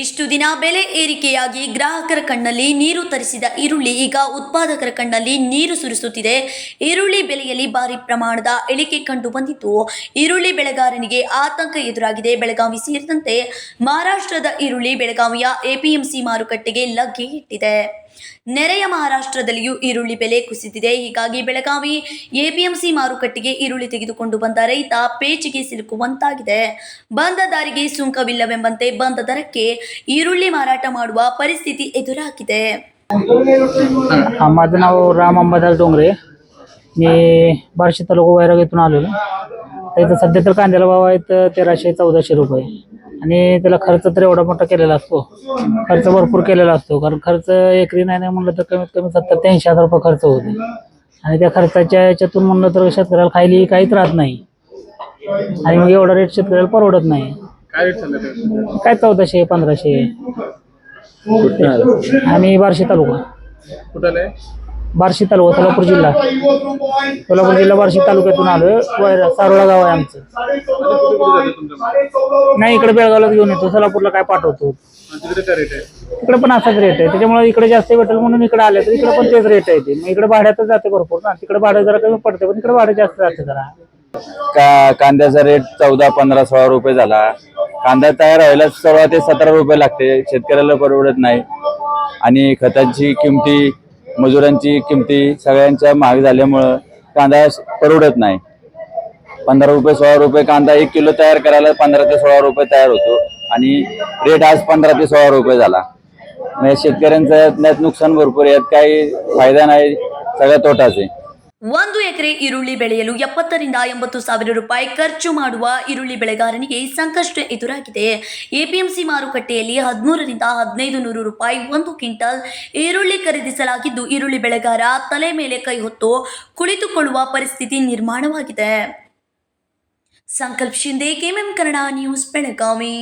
ಇಷ್ಟು ದಿನ ಬೆಲೆ ಏರಿಕೆಯಾಗಿ ಗ್ರಾಹಕರ ಕಣ್ಣಲ್ಲಿ ನೀರು ತರಿಸಿದ ಈರುಳ್ಳಿ ಈಗ ಉತ್ಪಾದಕರ ಕಣ್ಣಲ್ಲಿ ನೀರು ಸುರಿಸುತ್ತಿದೆ. ಈರುಳ್ಳಿ ಬೆಲೆಯಲ್ಲಿ ಭಾರಿ ಪ್ರಮಾಣದ ಇಳಿಕೆ ಕಂಡು ಬಂದಿತ್ತು. ಈರುಳ್ಳಿ ಬೆಳೆಗಾರನಿಗೆ ಆತಂಕ ಎದುರಾಗಿದೆ. ಬೆಳಗಾವಿ ಸೇರಿದಂತೆ ಮಹಾರಾಷ್ಟ್ರದ ಈರುಳ್ಳಿ ಬೆಳಗಾವಿಯ ಎಪಿಎಂಸಿ ಮಾರುಕಟ್ಟೆಗೆ ಲಗ್ಗೆ ಇಟ್ಟಿದೆ. ನೆರೆಯ ಮಹಾರಾಷ್ಟ್ರದಲ್ಲಿಯೂ ಈರುಳ್ಳಿ ಬೆಲೆ ಕುಸಿದಿದೆ. ಹೀಗಾಗಿ ಬೆಳಗಾವಿ ಎಪಿಎಂಸಿ ಮಾರುಕಟ್ಟೆಗೆ ಈರುಳ್ಳಿ ತೆಗೆದುಕೊಂಡು ಬಂದ ರೈತ ಪೇಚಿಗೆ ಸಿಲುಕುವಂತಾಗಿದೆ. ಬಂದ ದಾರಿಗೆ ಸುಂಕವಿಲ್ಲವೆಂಬಂತೆ ಬಂದ ದರಕ್ಕೆ ಈರುಳ್ಳಿ ಮಾರಾಟ ಮಾಡುವ ಪರಿಸ್ಥಿತಿ ಎದುರಾಗಿದೆ. हा, माझं नाव राम अंबादास डोंगरे. मी बार्शी तालुका वैराग इथून आलेलो. तर इथं सध्या तर कांद्याला भाव आहे तर तेराशे चौदाशे रुपये. आणि त्याला खर्च तर एवढा मोठा केलेला असतो. खर्च भरपूर केलेला असतो. कारण खर्च एकरी नाही नाही म्हणलं तर कमीत कमी सत्तर ते ऐंशी हजार रुपये खर्च होते. आणि त्या खर्चाच्या याच्यातून म्हणलं तर शेतकऱ्याला खायली काहीच राहत नाही. आणि मग एवढा रेट शेतकऱ्याला परवडत नाही. काय चौदाशे पंधराशे? आणि बार्शी तालुका. कुठं बार्शी तालुका सोलापूर जिल्हा. सोलापूर जिल्हा बार्शी तालुक्यातून आलोय. वैर सारोळा गाव आहे आमचं? नाही इकडे बेळगावला घेऊन येतो. सोलापूरला काय पाठवतो? आणि तिकडे काय रेट आहे? इकडे पण असाच रेट आहे. त्याच्यामुळे इकडे जास्त भेटेल म्हणून इकडे आले. तर इकडे पण तेच रेट आहे ते. मग इकडे भाड्यातच जाते भरपूर ना. तिकडे भाडं जरा कमी पडते पण इकडे भाडं जास्त जाते जरा. का कांद्याचा रेट चौदा पंधरा सोळा रुपये झाला. कांदा तयार व्हायला सोळा ते सतरा रुपये लागते. शेतकऱ्याला परवडत नाही. आणि खतांची किमती मजुरांची किमती सगळ्यांच्या महाग झाल्यामुळं कांदा परवडत नाही. पंधरा रुपये सोळा रुपये कांदा एक किलो तयार करायला पंधरा ते सोळा रुपये तयार होतो. आणि रेट आज पंधरा ते सोळा रुपये झाला. म्हणजे शेतकऱ्यांचं यात नुकसान भरपूर यात काही फायदा नाही. सगळ्या तोटाच आहे. ಒಂದು ಎಕರೆ ಈರುಳ್ಳಿ ಬೆಳೆಯಲು ಎಪ್ಪತ್ತರಿಂದ ಎಂಬತ್ತು ಸಾವಿರ ರೂಪಾಯಿ ಖರ್ಚು ಮಾಡುವ ಈರುಳ್ಳಿ ಬೆಳೆಗಾರನಿಗೆ ಸಂಕಷ್ಟ ಎದುರಾಗಿದೆ. ಎಪಿಎಂಸಿ ಮಾರುಕಟ್ಟೆಯಲ್ಲಿ ಹದಿಮೂರರಿಂದ ಹದಿನೈದು ನೂರು ರೂಪಾಯಿ ಒಂದು ಕ್ವಿಂಟಲ್ ಈರುಳ್ಳಿ ಖರೀದಿಸಲಾಗಿದ್ದು, ಈರುಳ್ಳಿ ಬೆಳೆಗಾರ ತಲೆ ಮೇಲೆ ಕೈ ಹೊತ್ತು ಕುಳಿತುಕೊಳ್ಳುವ ಪರಿಸ್ಥಿತಿ ನಿರ್ಮಾಣವಾಗಿದೆ. Sankalp Shinde KMM Kannada news, Belagavi.